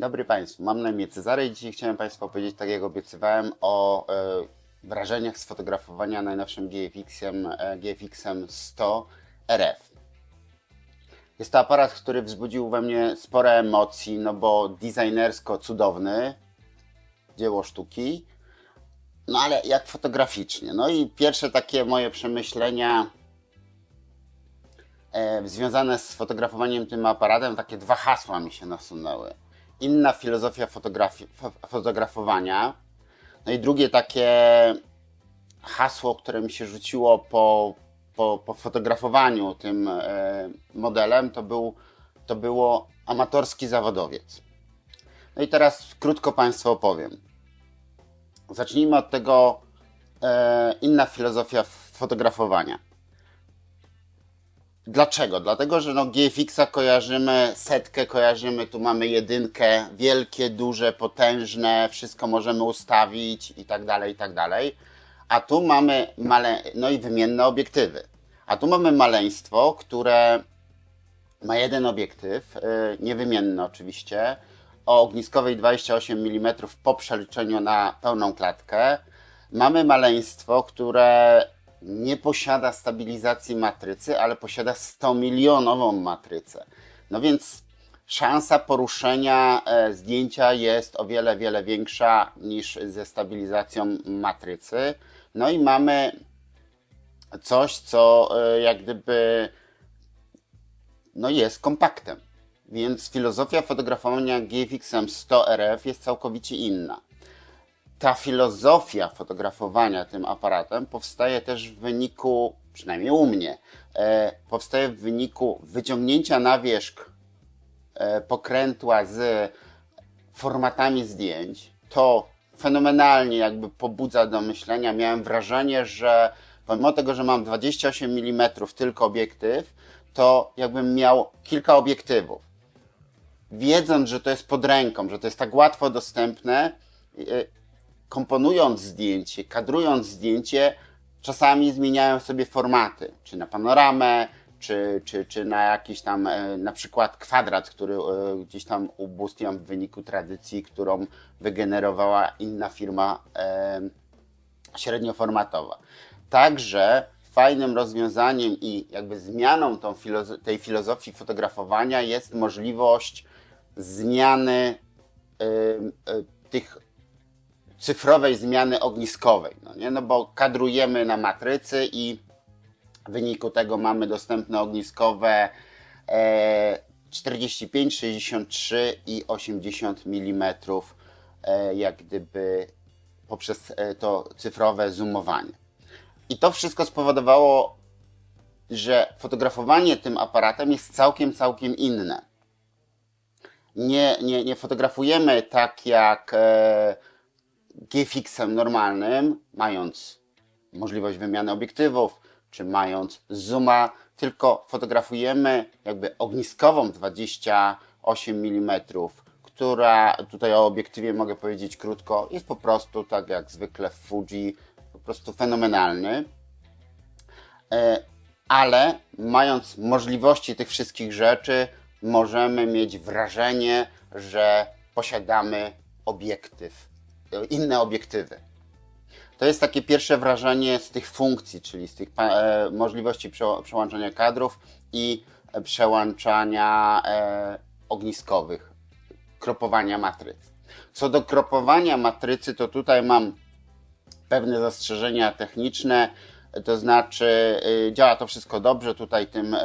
dobry Państwu, mam na imię Cezary i dzisiaj chciałem Państwu opowiedzieć, tak jak obiecywałem, o e, wrażeniach z fotografowania najnowszym GFX-em, e, GFX-em 100 RF. Jest to aparat, który wzbudził we mnie spore emocji, no bo designersko cudowny, dzieło sztuki, no ale jak fotograficznie. No i pierwsze takie moje przemyślenia e, związane z fotografowaniem tym aparatem, takie dwa hasła mi się nasunęły. Inna filozofia fotografowania. No i drugie takie hasło, które mi się rzuciło po, po, po fotografowaniu tym e, modelem, to, był, to było amatorski zawodowiec. No i teraz krótko Państwu opowiem. Zacznijmy od tego e, inna filozofia fotografowania. Dlaczego? Dlatego, że no GFX-a kojarzymy, setkę kojarzymy, tu mamy jedynkę, wielkie, duże, potężne, wszystko możemy ustawić i tak dalej, i tak dalej. A tu mamy male... no i wymienne obiektywy. A tu mamy maleństwo, które ma jeden obiektyw, yy, niewymienny oczywiście, o ogniskowej 28 mm po przeliczeniu na pełną klatkę. Mamy maleństwo, które nie posiada stabilizacji matrycy, ale posiada 100 milionową matrycę. No więc szansa poruszenia e, zdjęcia jest o wiele, wiele większa niż ze stabilizacją matrycy. No i mamy coś, co e, jak gdyby no jest kompaktem. Więc filozofia fotografowania GFX-em 100 RF jest całkowicie inna. Ta filozofia fotografowania tym aparatem powstaje też w wyniku, przynajmniej u mnie, e, powstaje w wyniku wyciągnięcia na wierzch e, pokrętła z formatami zdjęć. To fenomenalnie jakby pobudza do myślenia. Miałem wrażenie, że pomimo tego, że mam 28 mm tylko obiektyw, to jakbym miał kilka obiektywów. Wiedząc, że to jest pod ręką, że to jest tak łatwo dostępne, y, komponując zdjęcie, kadrując zdjęcie, czasami zmieniałem sobie formaty, czy na panoramę, czy, czy, czy na jakiś tam e, na przykład kwadrat, który e, gdzieś tam ubóstwiam w wyniku tradycji, którą wygenerowała inna firma e, średnioformatowa. Także fajnym rozwiązaniem i jakby zmianą tą filozo- tej filozofii fotografowania jest możliwość zmiany tych cyfrowej zmiany ogniskowej, no, nie? no bo kadrujemy na matrycy i w wyniku tego mamy dostępne ogniskowe e, 45, 63 i 80 mm e, jak gdyby poprzez e, to cyfrowe zoomowanie. I to wszystko spowodowało, że fotografowanie tym aparatem jest całkiem, całkiem inne. Nie, nie, nie fotografujemy tak jak e, GFX-em normalnym, mając możliwość wymiany obiektywów, czy mając zooma, tylko fotografujemy jakby ogniskową 28 mm, która tutaj o obiektywie mogę powiedzieć krótko, jest po prostu tak jak zwykle w Fuji, po prostu fenomenalny. E, Ale mając możliwości tych wszystkich rzeczy, możemy mieć wrażenie, że posiadamy obiektyw, inne obiektywy. To jest takie pierwsze wrażenie z tych funkcji, czyli z tych e, możliwości prze- przełączania kadrów i e, przełączania e, ogniskowych, kropowania matryc. Co do kropowania matrycy, to tutaj mam pewne zastrzeżenia techniczne, to znaczy y, działa to wszystko dobrze, tutaj tym,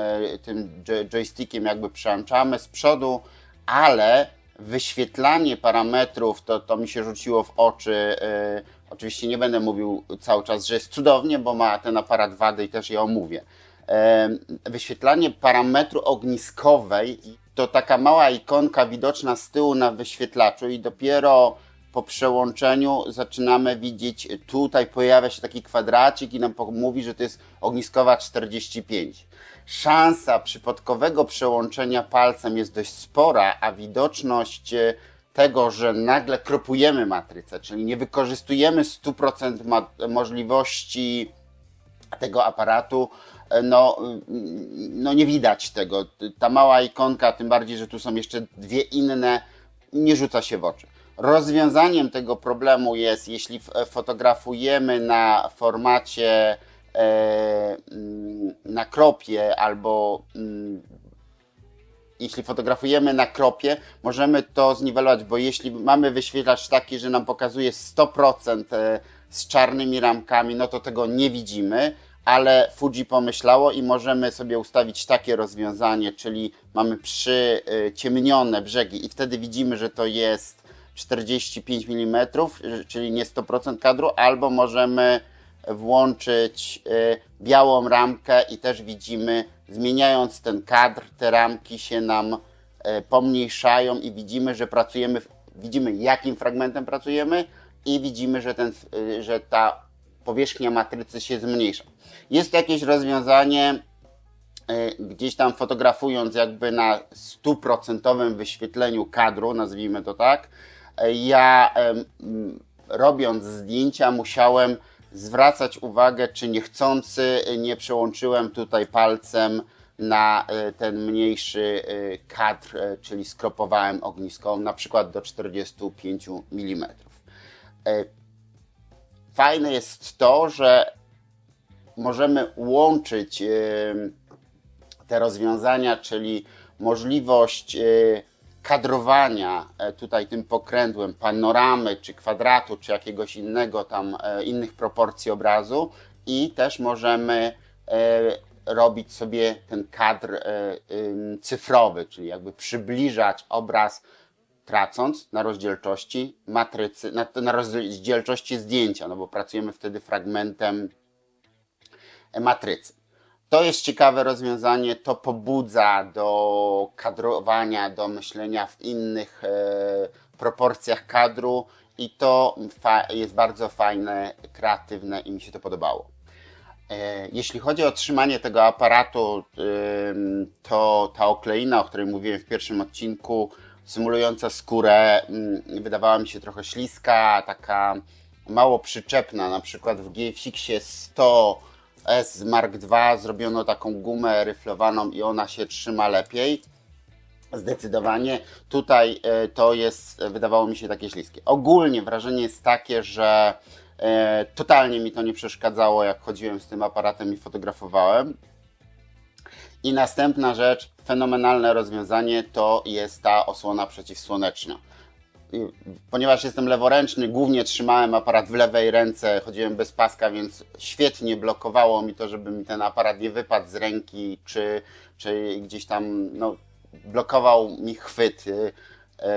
tym joy- joystickiem jakby przełączamy z przodu, ale wyświetlanie parametrów to, to mi się rzuciło w oczy. y, Oczywiście nie będę mówił cały czas, że jest cudownie, bo ma ten aparat wady i też je omówię. Em, Wyświetlanie parametru ogniskowej to taka mała ikonka widoczna z tyłu na wyświetlaczu i dopiero po przełączeniu zaczynamy widzieć, tutaj pojawia się taki kwadracik i nam mówi, że to jest ogniskowa 45. Szansa przypadkowego przełączenia palcem jest dość spora, a widoczność e, tego, że nagle kropujemy matrycę, czyli nie wykorzystujemy 100% ma- możliwości tego aparatu, e, no, mm, no nie widać tego. Ta mała ikonka, tym bardziej, że tu są jeszcze dwie inne nie rzuca się w oczy. Rozwiązaniem tego problemu jest, jeśli f- fotografujemy na formacie e, na kropie albo mm, jeśli fotografujemy na kropie, możemy to zniwelować, bo jeśli mamy wyświetlacz taki, że nam pokazuje 100% e, z czarnymi ramkami, no to tego nie widzimy, ale Fuji pomyślało i możemy sobie ustawić takie rozwiązanie, czyli mamy przyciemnione brzegi i wtedy widzimy, że to jest 45 mm, czyli nie 100% kadru, albo możemy włączyć y, białą ramkę i też widzimy, zmieniając ten kadr, te ramki się nam y, pomniejszają i widzimy, że pracujemy, widzimy jakim fragmentem pracujemy i widzimy, że, ten, y, że ta powierzchnia matrycy się zmniejsza. Jest jakieś rozwiązanie, gdzieś tam fotografując jakby na stuprocentowym wyświetleniu kadru, nazwijmy to tak, ja robiąc zdjęcia musiałem zwracać uwagę, czy niechcący y, nie przełączyłem tutaj palcem na y, ten mniejszy y, kadr, czyli skropowałem ognisko na przykład do 45 mm. Fajne jest to, że możemy łączyć te rozwiązania, czyli możliwość kadrowania e, tutaj tym pokrętłem panoramy, czy kwadratu, czy jakiegoś innego tam, e, innych proporcji obrazu i też możemy e, robić sobie ten kadr cyfrowy, czyli jakby przybliżać obraz tracąc na rozdzielczości matrycy, na, na rozdzielczości zdjęcia, no bo pracujemy wtedy fragmentem matrycy. To jest ciekawe rozwiązanie, to pobudza do kadrowania, do myślenia w innych e, proporcjach kadru i to jest bardzo fajne, kreatywne i mi się to podobało. E, Jeśli chodzi o trzymanie tego aparatu, to ta okleina, o której mówiłem w pierwszym odcinku, symulująca skórę, wydawała mi się trochę śliska, taka mało przyczepna. Na przykład w GFX-ie 100 S Mark II zrobiono taką gumę ryflowaną i ona się trzyma lepiej. Zdecydowanie. Tutaj e, to jest, e, wydawało mi się takie śliskie. Ogólnie wrażenie jest takie, że e, totalnie mi to nie przeszkadzało, jak chodziłem z tym aparatem i fotografowałem. I następna rzecz, fenomenalne rozwiązanie to jest ta osłona przeciwsłoneczna. Ponieważ jestem leworęczny, głównie trzymałem aparat w lewej ręce, chodziłem bez paska, więc świetnie blokowało mi to, żeby mi ten aparat nie wypadł z ręki, czy, czy gdzieś tam no, blokował mi chwyt y,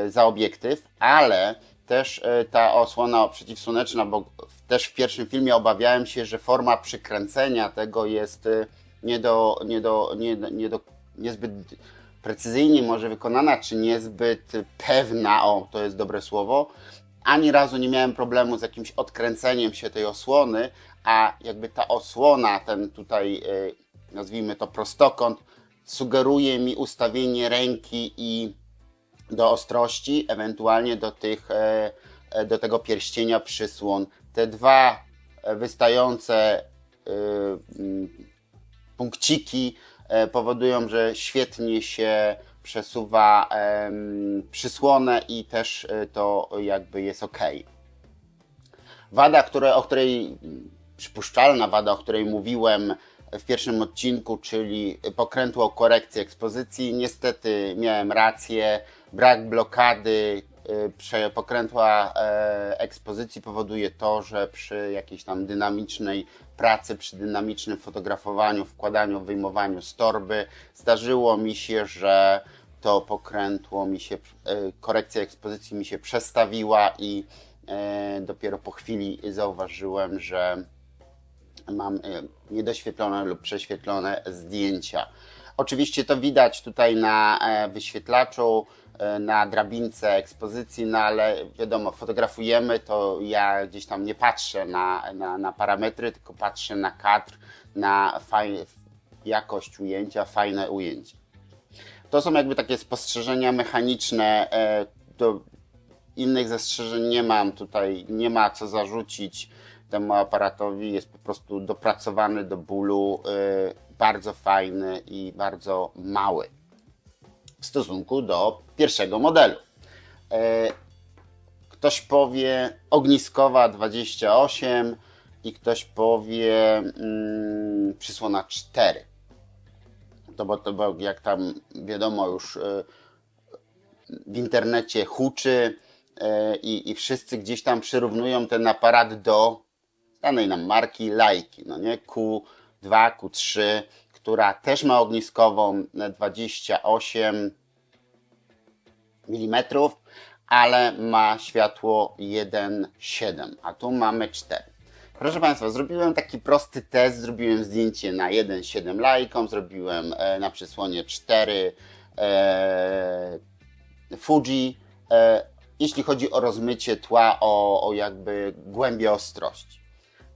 y, za obiektyw, ale też y, ta osłona przeciwsłoneczna, bo też w pierwszym filmie obawiałem się, że forma przykręcenia tego jest nie do, nie do, nie, nie do, niezbyt precyzyjnie może wykonana, czy niezbyt pewna, o to jest dobre słowo. Ani razu nie miałem problemu z jakimś odkręceniem się tej osłony, a jakby ta osłona, ten tutaj y, nazwijmy to prostokąt, sugeruje mi ustawienie ręki i do ostrości, ewentualnie do, tych, e, e, do tego pierścienia przysłon. Te dwa e, wystające e, punkciki e, powodują, że świetnie się przesuwa przysłonę i też e, to jakby jest ok. Wada, które, o której, przypuszczalna wada, o której mówiłem w pierwszym odcinku, czyli pokrętło korekcji ekspozycji, niestety miałem rację. Brak blokady prze- pokrętła e, ekspozycji powoduje to, że przy jakiejś tam dynamicznej pracy, przy dynamicznym fotografowaniu, wkładaniu, wyjmowaniu z torby, zdarzyło mi się, że to pokrętło mi się, e, korekcja ekspozycji mi się przestawiła i e, dopiero po chwili zauważyłem, że mam e, niedoświetlone lub prześwietlone zdjęcia. Oczywiście to widać tutaj na wyświetlaczu, na drabince ekspozycji, no ale wiadomo, fotografujemy, to ja gdzieś tam nie patrzę na, na, na parametry, tylko patrzę na kadr, na faj, jakość ujęcia, fajne ujęcie. To są jakby takie spostrzeżenia mechaniczne. e, Do innych zastrzeżeń nie mam tutaj, nie ma co zarzucić temu aparatowi. Jest po prostu dopracowany do bólu, e, bardzo fajny i bardzo mały w stosunku do pierwszego modelu. E, ktoś powie ogniskowa 28 i ktoś powie mm, przysłona 4. To bo, to bo jak tam wiadomo już e, w internecie huczy e, i, i wszyscy gdzieś tam przyrównują ten aparat do danej nam marki lajki, no nie? Q2, Q3, która też ma ogniskową 28 mm, ale ma światło 1,7, a tu mamy 4. Proszę Państwa, zrobiłem taki prosty test, zrobiłem zdjęcie na 1,7 lajką, zrobiłem e, na przysłonie 4 e, Fuji, e, jeśli chodzi o rozmycie tła, o, o jakby głębię ostrości.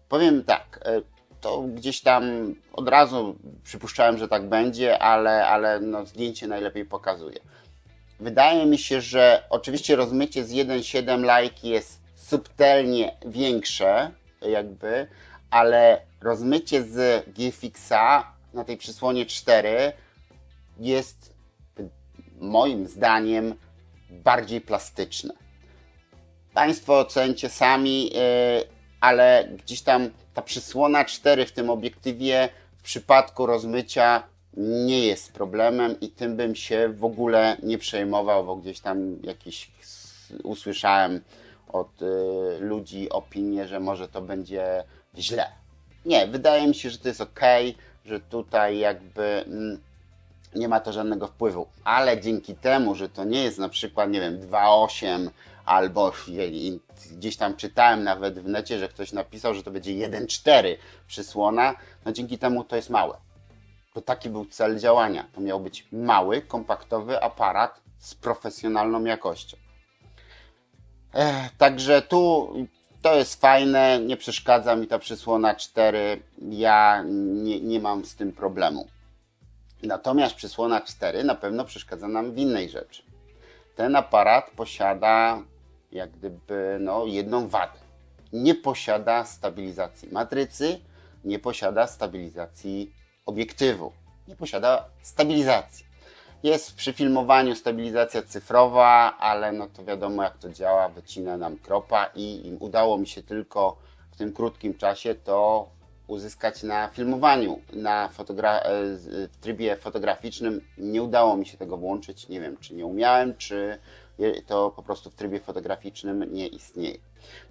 Powiem tak, e, to gdzieś tam od razu przypuszczałem, że tak będzie, ale, ale no zdjęcie najlepiej pokazuje. Wydaje mi się, że oczywiście rozmycie z 1,7 lajki jest subtelnie większe, jakby, ale rozmycie z GFX-a na tej przysłonie 4 jest moim zdaniem bardziej plastyczne. Państwo ocencie sami, yy, ale gdzieś tam ta przysłona 4 w tym obiektywie w przypadku rozmycia nie jest problemem i tym bym się w ogóle nie przejmował, bo gdzieś tam jakiś usłyszałem od y, ludzi opinię, że może to będzie źle. Nie, wydaje mi się, że to jest ok, że tutaj jakby mm, nie ma to żadnego wpływu, ale dzięki temu, że to nie jest na przykład, nie wiem, 2,8 albo gdzieś tam czytałem nawet w necie, że ktoś napisał, że to będzie 1,4 przysłona, no dzięki temu to jest małe. To taki był cel działania. To miał być mały, kompaktowy aparat z profesjonalną jakością. Ech, także tu to jest fajne, nie przeszkadza mi ta przysłona 4. Ja nie, nie mam z tym problemu. Natomiast przysłona 4 na pewno przeszkadza nam w innej rzeczy. Ten aparat posiada jak gdyby no, jedną wadę. Nie posiada stabilizacji matrycy, nie posiada stabilizacji obiektywu, nie posiada stabilizacji. Jest przy filmowaniu stabilizacja cyfrowa, ale no to wiadomo jak to działa, wycina nam kropa i udało mi się tylko w tym krótkim czasie to uzyskać na filmowaniu, na fotogra- e, w trybie fotograficznym. Nie udało mi się tego włączyć, nie wiem czy nie umiałem, czy to po prostu w trybie fotograficznym nie istnieje.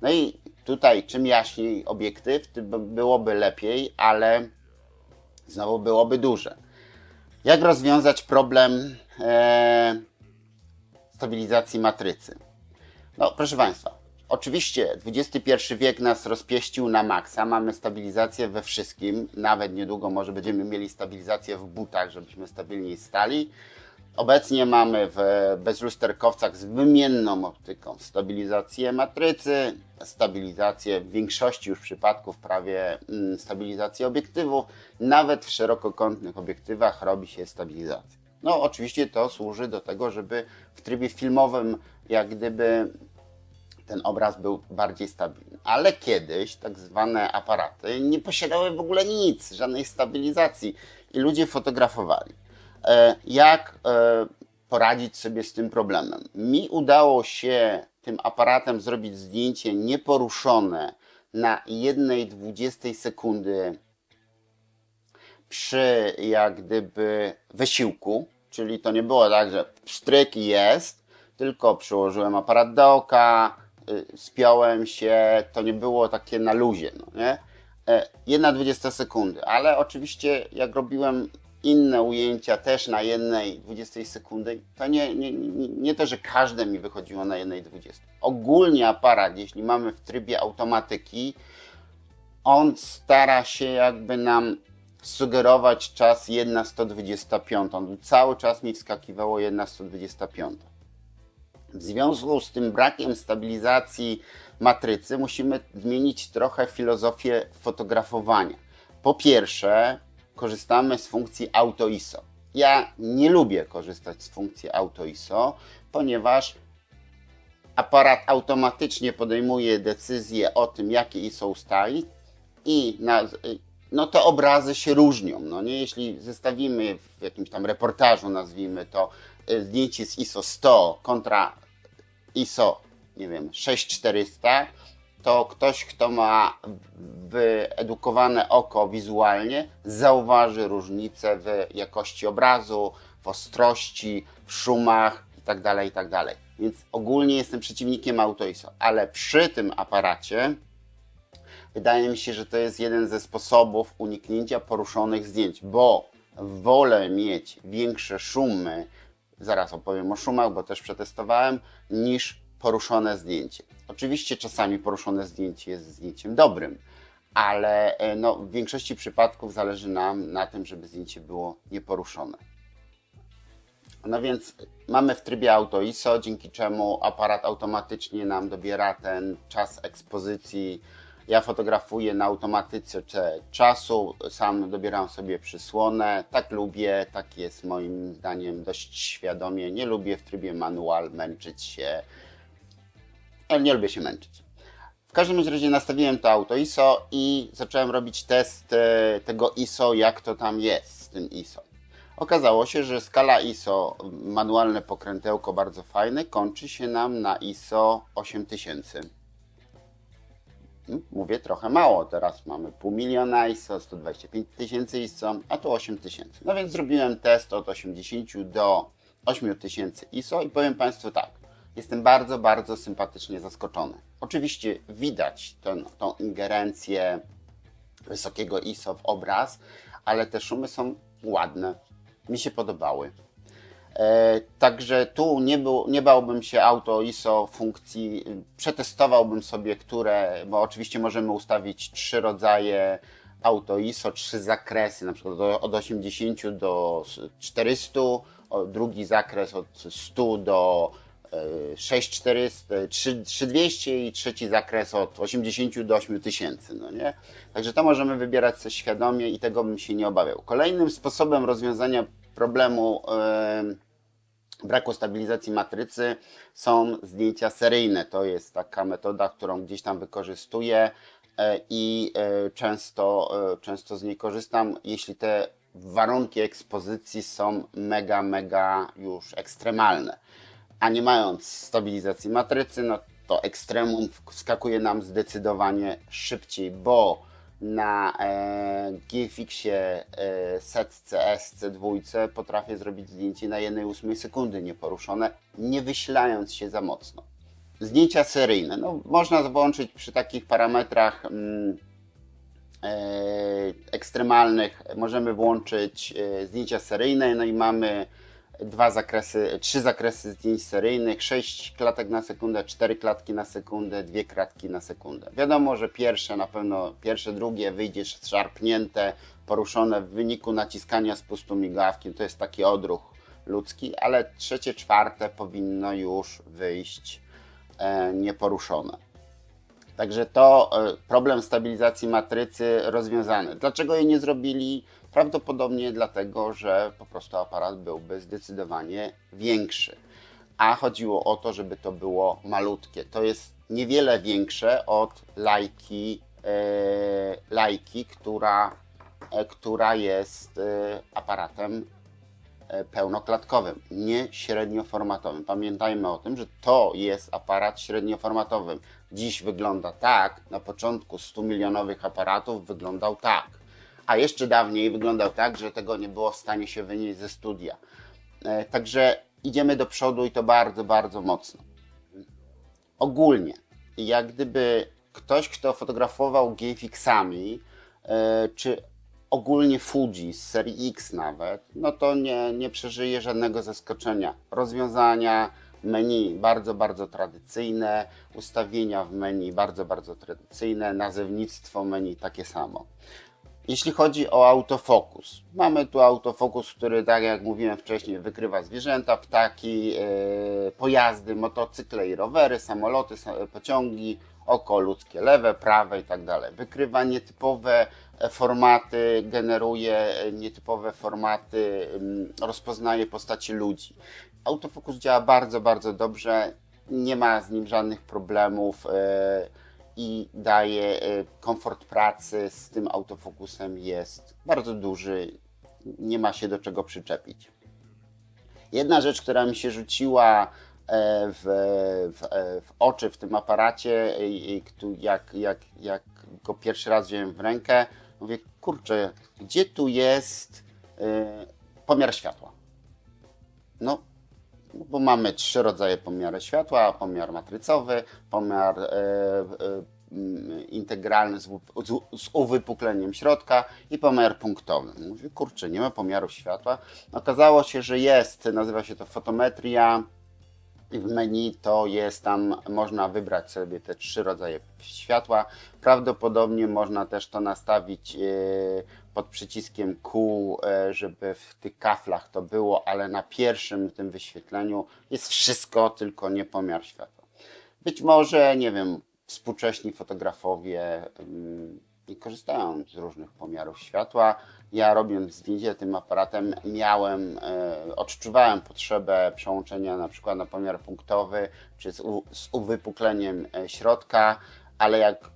No i tutaj czym jaśniej obiektyw, byłoby lepiej, ale znowu byłoby duże. Jak rozwiązać problem e, stabilizacji matrycy? No, proszę Państwa, oczywiście XXI wiek nas rozpieścił na maksa. Mamy stabilizację we wszystkim. Nawet niedługo może będziemy mieli stabilizację w butach, żebyśmy stabilniej stali. Obecnie mamy w bezlusterkowcach z wymienną optyką stabilizację matrycy, stabilizację w większości już przypadków prawie mm, stabilizację obiektywu. Nawet w szerokokątnych obiektywach robi się stabilizacja. No oczywiście to służy do tego, żeby w trybie filmowym jak gdyby ten obraz był bardziej stabilny. Ale kiedyś tak zwane aparaty nie posiadały w ogóle nic, żadnej stabilizacji i ludzie fotografowali. E, jak e, poradzić sobie z tym problemem. Mi udało się tym aparatem zrobić zdjęcie nieporuszone na jednej dwudziestej sekundy przy jak gdyby wysiłku, czyli to nie było tak, że stryk jest, tylko przyłożyłem aparat do oka, y, spiąłem się, to nie było takie na luzie, no nie? E, jedna dwudziesta sekundy, ale oczywiście jak robiłem inne ujęcia też na jednej 20 sekundy, to nie, nie, nie, nie to, że każde mi wychodziło na jednej 20. Ogólnie aparat, jeśli mamy w trybie automatyki, on stara się jakby nam sugerować czas 1,125. On cały czas mi wskakiwało 1,125. W związku z tym brakiem stabilizacji matrycy musimy zmienić trochę filozofię fotografowania. Po pierwsze, korzystamy z funkcji Auto ISO. Ja nie lubię korzystać z funkcji Auto ISO, ponieważ aparat automatycznie podejmuje decyzję o tym, jakie ISO ustalić i na, no te obrazy się różnią. No nie? Jeśli zestawimy w jakimś tam reportażu, nazwijmy to, e, zdjęcie z ISO 100 kontra ISO, nie wiem, 6400, to ktoś, kto ma wyedukowane oko wizualnie, zauważy różnicę w jakości obrazu, w ostrości, w szumach itd., itd. Więc ogólnie jestem przeciwnikiem Auto ISO, ale przy tym aparacie wydaje mi się, że to jest jeden ze sposobów uniknięcia poruszonych zdjęć, bo wolę mieć większe szumy, zaraz opowiem o szumach, bo też przetestowałem, niż poruszone zdjęcie. Oczywiście czasami poruszone zdjęcie jest zdjęciem dobrym, ale e, no, w większości przypadków zależy nam na tym, żeby zdjęcie było nieporuszone. No więc mamy w trybie Auto ISO, dzięki czemu aparat automatycznie nam dobiera ten czas ekspozycji. Ja fotografuję na automatyce czasu, sam dobieram sobie przysłonę. Tak lubię, tak jest moim zdaniem dość świadomie. Nie lubię w trybie manual męczyć się, nie lubię się męczyć. W każdym razie nastawiłem to auto ISO i zacząłem robić test e, tego ISO, jak to tam jest z tym ISO. Okazało się, że skala ISO, manualne pokrętełko bardzo fajne, kończy się nam na ISO 8000. Hmm, mówię trochę mało, teraz mamy pół miliona ISO, 125 tysięcy ISO, a tu 8000. No więc zrobiłem test od 80 do 8000 ISO i powiem Państwu tak, jestem bardzo, bardzo sympatycznie zaskoczony. Oczywiście widać ten, tą ingerencję wysokiego ISO w obraz, ale te szumy są ładne, mi się podobały. E, także tu nie, był, nie bałbym się auto ISO funkcji, przetestowałbym sobie, które, bo oczywiście możemy ustawić trzy rodzaje auto ISO, trzy zakresy, na przykład od 80 do 400, drugi zakres od 100 do 6400, 3200 i trzeci zakres od 80 do 8000, no nie? Także to możemy wybierać coś świadomie i tego bym się nie obawiał. Kolejnym sposobem rozwiązania problemu yy, braku stabilizacji matrycy są zdjęcia seryjne. To jest taka metoda, którą gdzieś tam wykorzystuję yy, i yy, często, często z niej korzystam, jeśli te warunki ekspozycji są mega, mega już ekstremalne a nie mając stabilizacji matrycy, no to ekstremum wskakuje nam zdecydowanie szybciej, bo na e, GFX-ie e, setce SC2 potrafię zrobić zdjęcie na 1,8 sekundy nieporuszone, nie wysilając się za mocno. Zdjęcia seryjne. No, można włączyć przy takich parametrach mm, e, ekstremalnych, możemy włączyć e, zdjęcia seryjne, no i mamy dwa zakresy, trzy zakresy zdjęć seryjnych, 6 klatek na sekundę, 4 klatki na sekundę, dwie kratki na sekundę. Wiadomo, że pierwsze na pewno, pierwsze, drugie wyjdzie szarpnięte, poruszone w wyniku naciskania spustu migawki, to jest taki odruch ludzki, ale trzecie, czwarte powinno już wyjść e, nieporuszone. Także to e, problem stabilizacji matrycy rozwiązany. Dlaczego jej nie zrobili? Prawdopodobnie dlatego, że po prostu aparat byłby zdecydowanie większy. A chodziło o to, żeby to było malutkie. To jest niewiele większe od lajki, e, lajki która, e, która jest e, aparatem pełnoklatkowym, nie średnioformatowym. Pamiętajmy o tym, że to jest aparat średnioformatowy. Dziś wygląda tak, na początku 100 milionowych aparatów wyglądał tak a jeszcze dawniej wyglądał tak, że tego nie było w stanie się wynieść ze studia. E, także idziemy do przodu i to bardzo, bardzo mocno. Ogólnie, jak gdyby ktoś, kto fotografował GFX-ami, e, czy ogólnie Fuji z serii X nawet, no to nie, nie przeżyje żadnego zaskoczenia. Rozwiązania, menu bardzo, bardzo tradycyjne, ustawienia w menu bardzo, bardzo tradycyjne, nazewnictwo menu takie samo. Jeśli chodzi o autofokus, mamy tu autofokus, który, tak jak mówiłem wcześniej, wykrywa zwierzęta, ptaki, yy, pojazdy, motocykle i rowery, samoloty, pociągi, oko ludzkie, lewe, prawe i tak. Wykrywa nietypowe e, formaty, generuje e, nietypowe formaty, rozpoznaje postaci ludzi. Autofokus działa bardzo, bardzo dobrze, nie ma z nim żadnych problemów. I daje y, komfort pracy z tym autofokusem jest bardzo duży, nie ma się do czego przyczepić. Jedna rzecz, która mi się rzuciła w, w, e, w oczy w tym aparacie, jak, jak, jak go pierwszy raz wziąłem w rękę, mówię, kurczę, gdzie tu jest e, pomiar światła? No bo mamy trzy rodzaje pomiary światła, pomiar matrycowy, pomiar e, e, integralny z, z, z uwypukleniem środka i pomiar punktowy. Mówię, kurczę, nie ma pomiaru światła. Okazało się, że jest, nazywa się to fotometria i w menu to jest tam, można wybrać sobie te trzy rodzaje światła. Prawdopodobnie można też to nastawić e, pod przyciskiem Q, e, żeby w tych kaflach to było, ale na pierwszym tym wyświetleniu jest wszystko, tylko nie pomiar światła. Być może, nie wiem, współcześni fotografowie ym, nie korzystają z różnych pomiarów światła. Ja robiąc zdjęcie tym aparatem miałem, e, odczuwałem potrzebę przełączenia na przykład na pomiar punktowy, czy z, u, z uwypukleniem e, środka, ale jak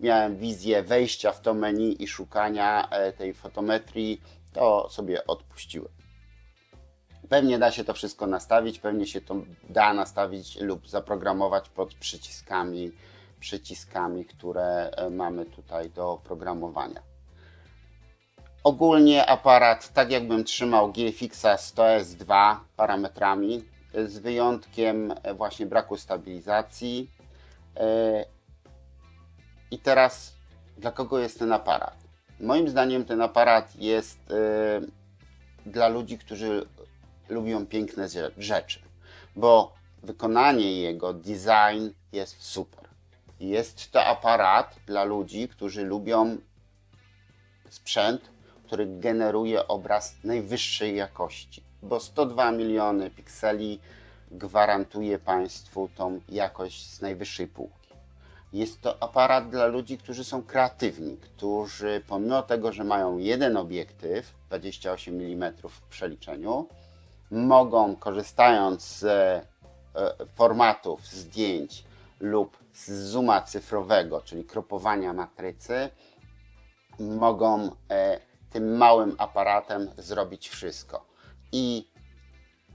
miałem wizję wejścia w to menu i szukania e, tej fotometrii, to sobie odpuściłem. Pewnie da się to wszystko nastawić, pewnie się to da nastawić lub zaprogramować pod przyciskami, przyciskami, które e, mamy tutaj do programowania. Ogólnie aparat, tak jakbym trzymał GFX 100S2 parametrami, e, z wyjątkiem e, właśnie braku stabilizacji. I teraz, dla kogo jest ten aparat? Moim zdaniem ten aparat jest e, dla ludzi, którzy lubią piękne rzeczy, bo wykonanie jego, design jest super. Jest to aparat dla ludzi, którzy lubią sprzęt, który generuje obraz najwyższej jakości, bo 102 miliony pikseli gwarantuje Państwu tą jakość z najwyższej półki. Jest to aparat dla ludzi, którzy są kreatywni, którzy pomimo tego, że mają jeden obiektyw 28 mm w przeliczeniu, mogą korzystając z e, formatów zdjęć lub z zooma cyfrowego, czyli kropowania matrycy, mogą e, tym małym aparatem zrobić wszystko. I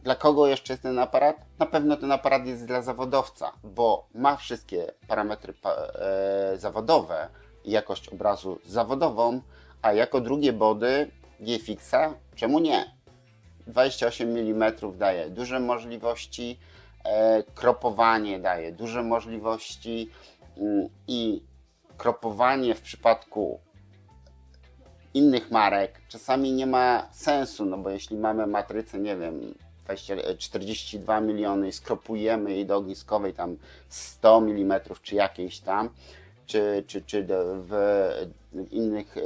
dla kogo jeszcze jest ten aparat? Na pewno ten aparat jest dla zawodowca, bo ma wszystkie parametry pa, e, zawodowe i jakość obrazu zawodową, a jako drugie body GFX-a, czemu nie? 28 mm daje duże możliwości, e, kropowanie daje duże możliwości mm, i kropowanie w przypadku innych marek czasami nie ma sensu, no bo jeśli mamy matrycę, nie wiem, 20, 42 miliony i skropujemy jej do ogniskowej tam 100 mm czy jakiejś tam, czy, czy, czy w innych, y,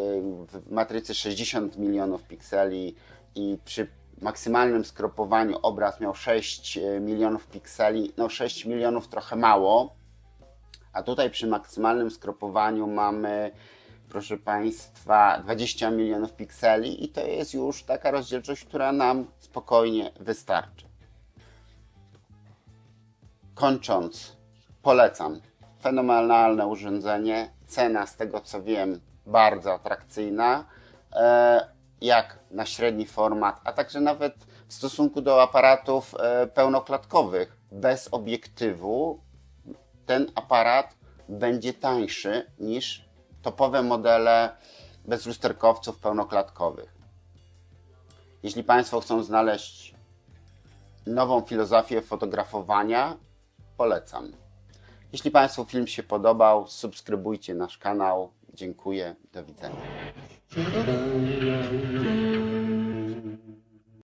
w matrycy 60 milionów pikseli i przy maksymalnym skropowaniu obraz miał 6 milionów pikseli, no 6 milionów trochę mało, a tutaj przy maksymalnym skropowaniu mamy, proszę Państwa, 20 milionów pikseli i to jest już taka rozdzielczość, która nam spokojnie wystarczy. Kończąc, polecam. Fenomenalne urządzenie, cena z tego co wiem bardzo atrakcyjna, e, jak na średni format, a także nawet w stosunku do aparatów e, pełnoklatkowych bez obiektywu ten aparat będzie tańszy niż topowe modele bez lusterkowców pełnoklatkowych. Jeśli Państwo chcą znaleźć nową filozofię fotografowania, polecam. Jeśli Państwu film się podobał, subskrybujcie nasz kanał. Dziękuję. Do widzenia.